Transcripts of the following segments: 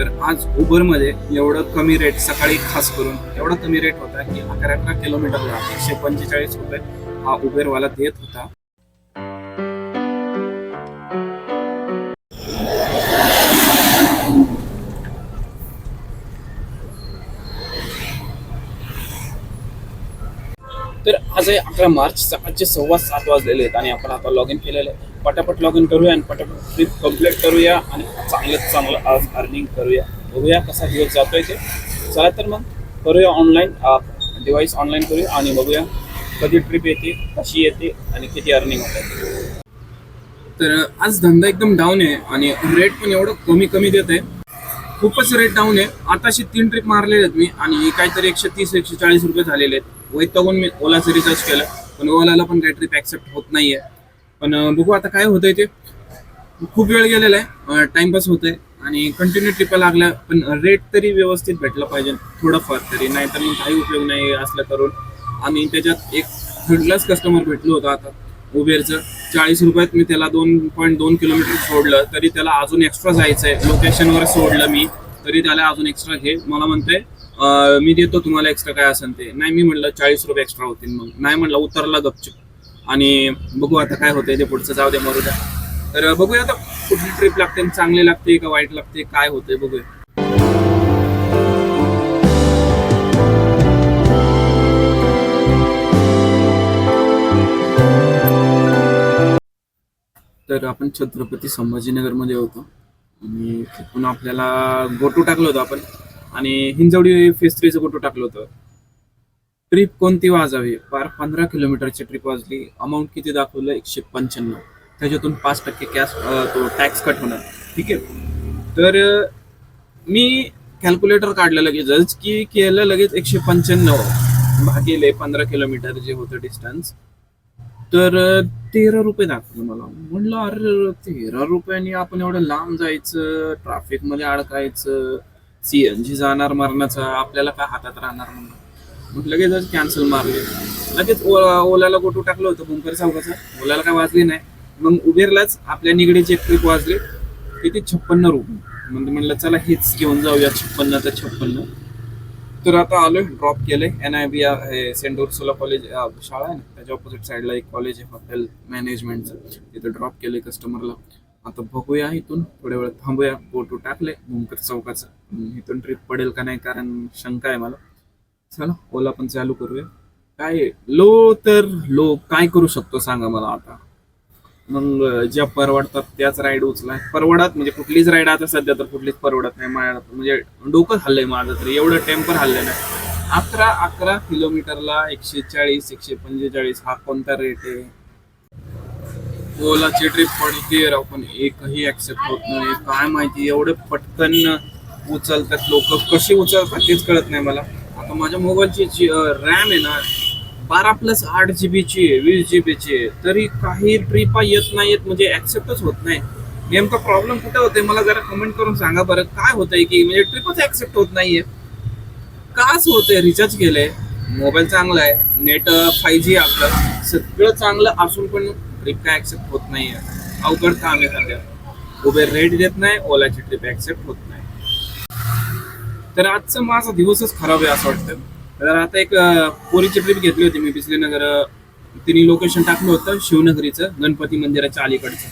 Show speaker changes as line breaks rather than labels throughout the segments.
तर आज उबरमध्ये एवढं कमी रेट सकाळी खास करून एवढा कमी रेट होता की अकरा अकरा किलोमीटरला एकशे पंचेचाळीस रुपये हा उबेरवाला देत होता. तर आज आहे अकरा मार्च सकाळचे सव्वा सात वाजलेले आहेत आणि आपण आता लॉग इन केलेलं आहे. पटापट लॉग इन करूया आणि पटापट ट्रिप कंप्लीट करूया आणि चांगलं चांगलं आज अर्निंग करूया. बघूया कसा दिवस जातोय ते. चला तर मग करूया ऑनलाईन डिव्हाइस ऑनलाईन करूया आणि बघूया कधी ट्रिप येते कशी येते आणि किती अर्निंग होते. तर आज धंदा एकदम डाऊन आहे आणि रेट पण एवढं कमी कमी देत आहे. खूपच रेट डाऊन आहे. आताशी तीन ट्रिप मारलेले आहेत मी आणि काहीतरी एकशे तीस एकशे चाळीस रुपये झालेले आहेत. वैतागून मी ओलाचं रिचार्ज केलं. पण ओलाला पण काही ट्रिप ऍक्सेप्ट होत नाहीये. पण बघू आता काय होतंय ते. खूप वेळ गेलेला आहे टाइमपास होतोय. आणि कंटिन्यू ट्रिपा लागल्या पण रेट तरी व्यवस्थित भेटला पाहिजे. थोडंफार तरी. नाहीतर मग काही उपयोग नाही असलं करून. आणि त्याच्यात एक थर्ड क्लास कस्टमर भेटलो होता आता उबेरचं चाळीस रुपयात मी त्याला दोन पॉईंट दोन किलोमीटर सोडलं तरी त्याला अजून एक्स्ट्रा जायचं आहे लोकेशनवर सोडलं मी तरी त्याला अजून एक्स्ट्रा घे. मला म्हणतंय मी देतो तुम्हाला एक्स्ट्रा काय असेल ते. नाही मी म्हटलं चाळीस रुपये एक्स्ट्रा होतील मग. नाही म्हटलं उतरला गपचूप. आणि बघू आता काय होतंय ते पुढचं. जाऊ दे मरू द्या. तर बघूया आता कुठली ट्रिप लागते चांगली लागते का वाईट लागते काय होतंय बघूया. तर आपण छत्रपती संभाजीनगरमध्ये होतो. आणि तिथून आपल्याला गोटू टाकलं होतं आपण. आणि हिंजवडी फेस थ्रीचं गोटू टाकलं होतं. ट्रिप कोणती वाजावी? पार पंधरा किलोमीटरची ट्रिप वाजली. अमाऊंट किती दाखवलं? एकशे पंच्याण्णव. त्याच्यातून पाच टक्के कॅश तो टॅक्स कट होणार. ठीक आहे? तर मी कॅल्क्युलेटर काढलं लगेचच की केलं लगेच एकशे पंच्याण्णव. भागिले पंधरा किलोमीटर जे होतं डिस्टन्स तर तेरा रुपये दाखवलं मला. म्हणलं अरे तेरा रुपयांनी आपण एवढं लांब जायचं ट्राफिकमध्ये अडकायचं सीएनजी जाणार मरणाचं आपल्याला काय हातात राहणार म्हणून. मग लगेचच कॅन्सल मारले. लगेच ओला ओलाला गोटू टाकलं होतं बुंकर चौकाचं. ओलाला काय वाजली नाही. मग उबेरलाच आपल्या निगडीचे एक ट्रिप वाजले किती छप्पन्न रुपये मग म्हणलं चला हेच घेऊन जाऊया छप्पन्न तर छप्पन्न. तर आता आलोय ड्रॉप केलंय. N I B saint Ursula college शाळा आहे ना त्याच्या ऑपोजिट साईडला एक कॉलेज आहे हॉटेल मॅनेजमेंटचं तिथं ड्रॉप केलंय कस्टमरला आता बघूया इथून. थोड्या वेळ थांबूया. फोटो टाकले. मुंकर चौकाचं. इथून ट्रिप पडेल का नाही कारण शंका आहे मला. चला ओला पण चालू करूया. काय लो तर लो. काय करू शकतो सांगा मला आता. मग ज्या परवडतात त्याच राईड उचला. परवडत म्हणजे कुठलीच राईड आता सध्या तर कुठलीच परवडत नाही माझ्या म्हणजे डोकं हल्लंय माझं तर. एवढं टेम्पर हल्लं नाही अकरा अकरा किलोमीटरला एकशे चाळीस एकशे पंचेचाळीस हा कोणता रेट आहे? ओलाची ट्रिप पडते राव पण एकही ऍक्सेप्ट होत नाही. काय माहिती एवढे पटकन उचलतात लोक. कशी उचलतात तेच कळत नाही मला. आता माझ्या मोबाईलची जी रॅम आहे ना बारा प्लस आठ जी बीची आहे वीस जी बीची आहे. तरी काही ट्रिपा येत नाहीत म्हणजे ऍक्सेप्टच होत नाही. नेमका प्रॉब्लेम कुठे होते मला जरा कमेंट करून सांगा बरं. काय होतंय की म्हणजे ट्रिपच ऍक्सेप्ट होत नाहीये. काच होतंय रिचार्ज केलंय. मोबाईल चांगला आहे नेट फाय जी आपलं. सगळं चांगलं असून पण ट्रिप काय ॲक्सेप्ट होत नाहीये. अवघड काम आहे सध्या. उबेर रेट देत नाही ओलाची ट्रिप ऍक्सेप्ट होत नाही. तर आजचा माझा दिवसच खराब आहे असं वाटतं. तर आता एक पोरीची ट्रिप घेतली होती मी पिसलेनगर तिने लोकेशन टाकलं होतं शिवनगरीचं गणपती मंदिराच्या अलीकडचं.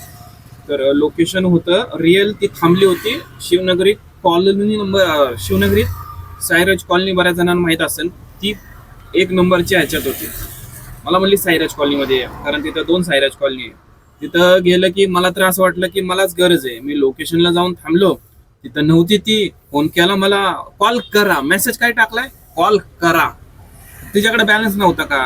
तर लोकेशन होतं रिअल ती थांबली होती शिवनगरी कॉलनी नंबर शिवनगरीत सायरज कॉलनी बऱ्याच जणांना माहीत असेल ती एक नंबरची ह्याच्यात होती. मला म्हणली सायराज कॉलनीमध्ये या कारण तिथं दोन सायराज कॉलनी आहे तिथं गेलं की मला तर असं वाटलं की मलाच गरज आहे. मी लोकेशनला जाऊन थांबलो. तिथं नव्हती ती. फोन केला मला कॉल करा. मेसेज काय टाकलाय? कॉल करा. तिच्याकडे बॅलन्स नव्हता का?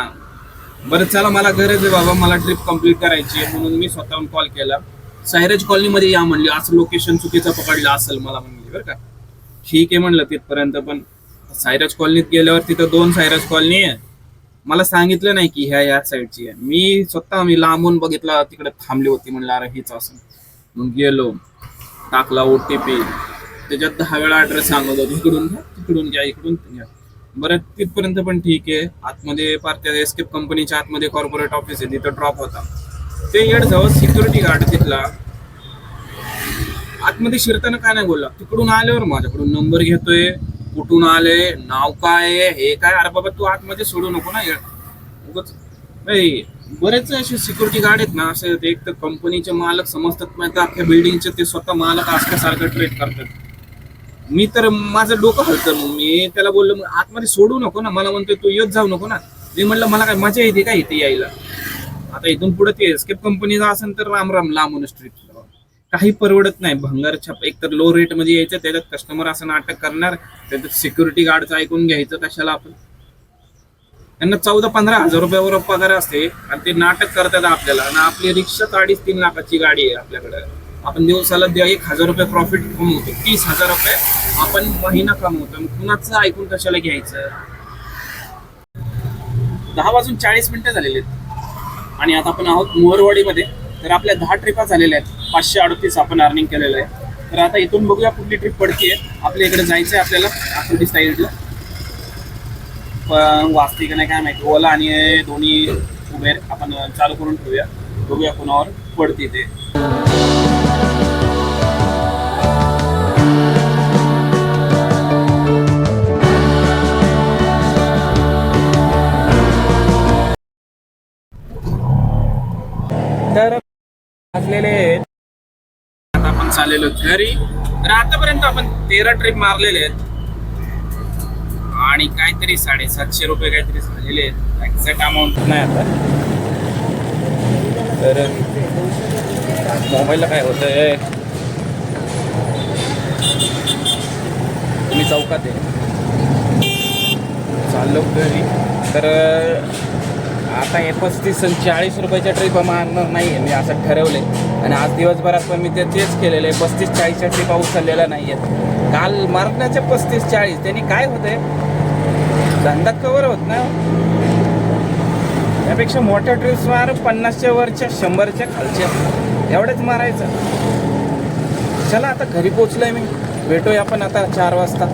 बरं चला मला गरज आहे बाबा. मला ट्रिप कंप्लीट करायची आहे. म्हणून मी स्वतःहून कॉल केला. सायराज कॉलनीमध्ये या म्हणली असं लोकेशन चुकीचं पकडलं असेल मला म्हणली बरं का. ठीक आहे म्हणलं तिथपर्यंत पण सायराज कॉलनीत गेल्यावर तिथं दोन सायराज कॉलनी आहे. मला सांगितलं नाही की ह्या या साईडची आहे. मी स्वतः मी लांबून बघितला तिकडे थांबली होती म्हणलं अरे हीच असं. मग गेलो टाकला ओ टी पी त्याच्यात दहा वेळा ऍड्रेस सांगत होतो इकडून घ्या तिकडून घ्या इकडून घ्या. बरं तिथपर्यंत पण ठीक आहे. आतमध्ये पार त्या एस्केप कंपनीच्या आतमध्ये कॉर्पोरेट ऑफिस आहे तिथं ड्रॉप होता. ते येड जाऊ सिक्युरिटी गार्ड तिथला आतमध्ये शिरताना काय नाही बोलला? तिकडून आल्यावर माझ्याकडून नंबर घेतोय. कुठून आले नाव काय आहे हे काय? अरे बाबा तू आतमध्ये सोडू नको ना उगच नाही बरेच असे सिक्युरिटी गार्ड आहेत ना असे ते एक तर कंपनीचे मालक समजतात नाही तर अख्ख्या बिल्डिंगचे ते स्वतः मालक असल्यासारखं ट्रेट करतात. मी तर माझं डोकं हलतं. मग मी त्याला बोललो मग आतमध्ये सोडू नको ना. मला म्हणतोय तू येत जाऊ नको ना. मी म्हटलं मला काय मजा येते का इथे यायला? आता इथून पुढे ते एस्केप कंपनीचा असेल तर राम राम लांबून स्ट्रीटला काही परवडत नाही. भंगार छाप एक तर लो रेटमध्ये यायचं त्याच्यात कस्टमर असं नाटक करणार त्याच्यात सिक्युरिटी गार्डचं ऐकून घ्यायचं कशाला आपण? त्यांना चौदा पंधरा हजार रुपयावर पगार असते आणि ते नाटक करतात आपल्याला. आणि आपली रिक्षा अडीच तीन लाखाची गाडी आहे आपल्याकडे. आपण दिवसाला द्या एक हजार रुपये प्रॉफिट कमवतो तीस हजार रुपये आपण महिना कमवतो कुणाचं ऐकून कशाला घ्यायचं? दहा वाजून चाळीस मिनिटं झालेली आहेत. आणि आता आपण आहोत मोहरवाडीमध्ये. तर आपल्या दहा ट्रिपा झालेल्या आहेत. पाचशे अडतीस आपण अर्निंग केलेलं आहे. तर आता इथून बघूया कुठली ट्रिप पडतीये. आपल्या इकडे जायचं आहे आपल्याला आकृती साईडला पण वाचते का नाही काय माहिती. ओला आणि दोन्ही उबेर आपण चालू करून ठेवूया. बघूया कोणावर पडते ते. तर वाजलेले आहेत. चाललेलो घरी. तर आतापर्यंत आपण तेरा ट्रिप मारलेले आहेत. आणि काहीतरी साडेसातशे रुपये काहीतरी झालेले आहेत. एक्झॅक्ट अमाऊंट नाही आता. तर मोबाईलला काय होतंय? तुम्ही चौकात आहे. चाललो घरी. तर आता हे पस्तीस आणि चाळीस रुपयाच्या ट्रिप मारणार नाही आहे. मी असं ठरवले आणि आज दिवसभरात पण मी ते तेच केलेलं आहे. पस्तीस चाळीसच्या ट्रिपा उचललेल्या नाही आहेत काल मारण्याचे पस्तीस चाळीस. त्यांनी काय होतंय? धंदा कवर होत ना? त्यापेक्षा मोठ्या ट्रिप्स मार पन्नासच्या वरच्या शंभरच्या खालच्या. एवढेच मारायचं. चला आता घरी पोचलोय मी. भेटूया आपण आता चार वाजता.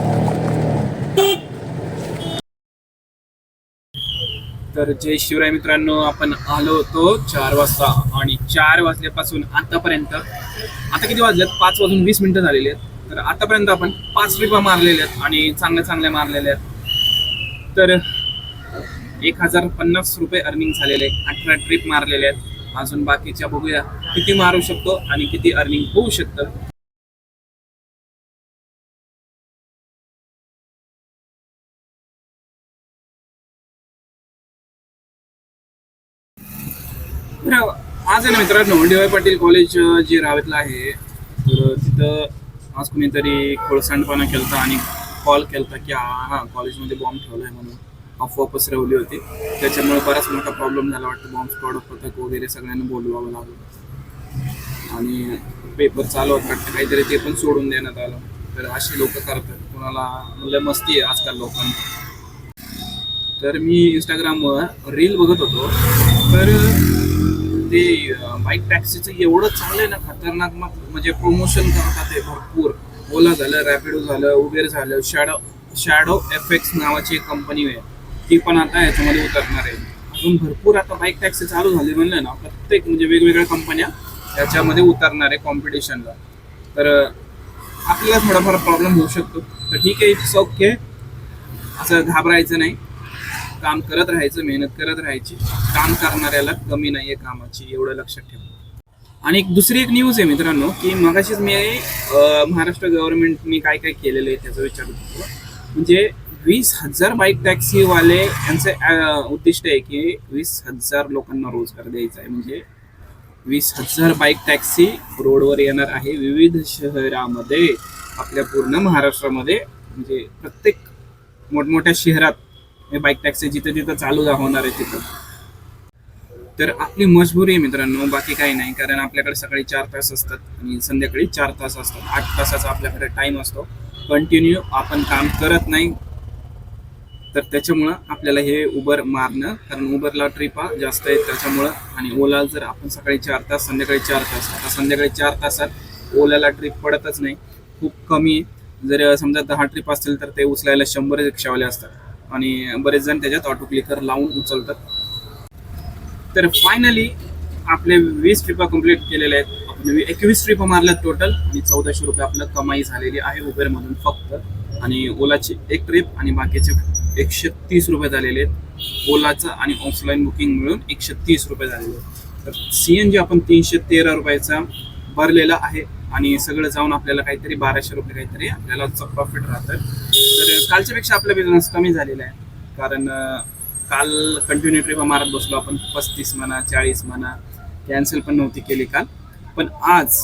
तर जय शिवराय मित्रांनो आपण आलो होतो चार वाजता आणि चार वाजल्यापासून आतापर्यंत आता किती वाजल्यात पाच वाजून वीस मिनिटं झालेली आहेत. तर आतापर्यंत आपण पाच ट्रिपा मारलेल्या आहेत आणि चांगल्या चांगल्या मारलेल्या आहेत. तर एक हजार पन्नास रुपये अर्निंग झालेले अठरा ट्रिप मारलेले आहेत. अजून बाकीच्या बघूया किती मारू शकतो आणि किती अर्निंग होऊ शकतं. आज आहे ना मित्रांनो डी वाय पाटील कॉलेज जे रावेतलं आहे तर तिथं आज कुणीतरी खोळसांडपणा केलं आणि कॉल केलता की हा कॉलेजमध्ये बॉम्ब ठेवला आहे म्हणून अफवा पसरवली होती. त्याच्यामुळे बराच मोठा प्रॉब्लेम झाला वाटतं बॉम्ब स्क्वॉड पथक वगैरे सगळ्यांना बोलवावं लागलं. आणि पेपर चालू होत वाटतं काहीतरी ते पण सोडून देण्यात आलं. तर अशी लोक करतात. कोणाला लय मस्ती आहे आजकाल लोकांना. तर मी इंस्टाग्रामवर रील बघत होतो. तर ते बाईक टॅक्सीचं एवढं चांगलं आहे ना खतरनाक मग म्हणजे प्रमोशन करतात ते भरपूर. ओला झालं रॅपिडो झालं उबेर झालं शॅडो शॅडो एफेक्स नावाची एक कंपनी आहे. ती पण आता याच्यामध्ये उतरणार आहे. अजून भरपूर आता बाईक टॅक्सी चालू झाली म्हणलं ना प्रत्येक म्हणजे वेगवेगळ्या कंपन्या याच्यामध्ये उतरणार आहे कॉम्पिटिशनला तर आपल्याला थोडाफार प्रॉब्लेम होऊ शकतो. तर ठीक आहे इट्स ओके असं घाबरायचं नाही. काम करत राहायचं मेहनत करत राहायची. काम करणाऱ्याला कमी नाहीये कामाची एवढं लक्षात ठेवा. आणि एक दुसरी एक न्यूज आहे मित्रांनो की मगाशीच मी महाराष्ट्र गव्हर्नमेंटनी काय काय केलेलं आहे त्याचा विचार होतो म्हणजे वीस हजार बाईक टॅक्सीवाले यांचं उद्दिष्ट आहे की वीस हजार लोकांना रोजगार द्यायचा आहे. म्हणजे वीस हजार बाईक टॅक्सी रोडवर येणार आहे विविध शहरामध्ये आपल्या पूर्ण महाराष्ट्रामध्ये. म्हणजे प्रत्येक मोठमोठ्या शहरात हे बाईक टॅक्सी जिथे जिथं चालू होणार आहे तिथं. तर आपली मजबुरी आहे मित्रांनो बाकी काही नाही कारण आपल्याकडे सकाळी चार तास असतात आणि संध्याकाळी चार तास असतात. आठ तासाचा आपल्याकडे टाइम असतो. कंटिन्यू आपण काम करत नाही तर त्याच्यामुळं आपल्याला हे उबर मारणं कारण उबरला ट्रिपा जास्त आहेत त्याच्यामुळं. आणि ओला जर आपण सकाळी चार तास संध्याकाळी चार तास आता संध्याकाळी चार तासात ओलाला ट्रिप पडतच नाही. खूप कमी जर समजा दहा ट्रिप असतील तर ते उचलायला शंभर रिक्षावाले असतात. आणि बरेच जण त्याच्यात ऑटो क्लिकर लावून उचलतात. तर फायनली आपले वीस ट्रिपा कंप्लीट केलेल्या आहेत. आपण एकवीस ट्रिप मारल्यात टोटल आणि चौदाशे रुपये आपलं कमाई झालेली आहे उबेरमधून फक्त. आणि ओलाची एक ट्रिप आणि बाकीचे एकशे तीस रुपये झालेले आहेत. ओलाचं आणि ऑफलाईन बुकिंग मिळून एकशे तीस रुपये झालेले आहेत. तर सी एन जी आपण तीनशे तेरा रुपयाचा भरलेला आहे. आणि सगळं जाऊन आपल्याला काहीतरी बाराशे रुपये काहीतरी आपल्याला प्रॉफिट राहतं. तर कालच्यापेक्षा आपला बिझनेस कमी झालेला आहे. कारण काल कंटिन्यू ट्रिप मारत बसलो आपण. पस्तीस म्हणा चाळीस म्हणा कॅन्सल पण नव्हती केली काल. पण आज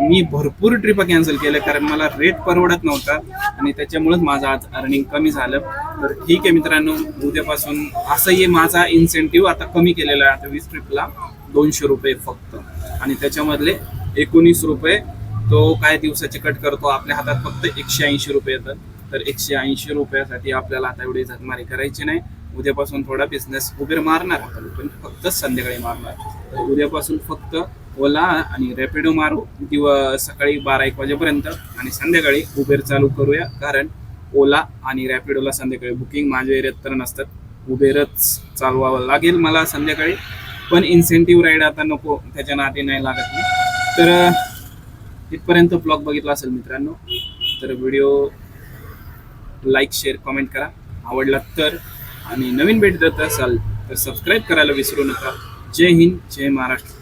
मी भरपूर ट्रिप कॅन्सल केल्या कारण मला रेट परवडत नव्हता आणि त्याच्यामुळेच माझं आज अर्निंग कमी झालं. तर ठीक आहे मित्रांनो उद्यापासून असंही माझा इन्सेंटिव्ह आता कमी केलेला आहे. आता वीस ट्रिपला दोनशे रुपये फक्त. आणि त्याच्यामधले एकोणीस रुपये तो काय दिवसाचे कट करतो? आपल्या हातात फक्त एकशे ऐंशी रुपये येतात. तर एकशे ऐंशी रुपयासाठी आपल्याला आता एवढी झकमारी करायची नाही. उद्यापासून थोडा बिझनेस उबेर मारणार आपण पण फक्त संध्याकाळी मारणार. तर उद्यापासून फक्त ओला आणि रॅपिडो मारू. दिव सकाळी बारा एक वाजेपर्यंत आणि संध्याकाळी उबेर चालू करूया. कारण ओला आणि रॅपिडोला संध्याकाळी बुकिंग माझ्या एरियात तर नसतात. उबेरच चालवावं लागेल मला संध्याकाळी. पण इन्सेंटिव्ह राईड आता नको त्याच्या नाते नाही लागत नाही तर इथपर्यंत ब्लॉग बघितला असेल मित्रांनो तर व्हिडिओ लाईक शेअर कमेंट करा. आवडला तर आणि नवीन भेट देत असाल तर सबस्क्राईब करायला विसरू नका. जय हिंद जय महाराष्ट्र.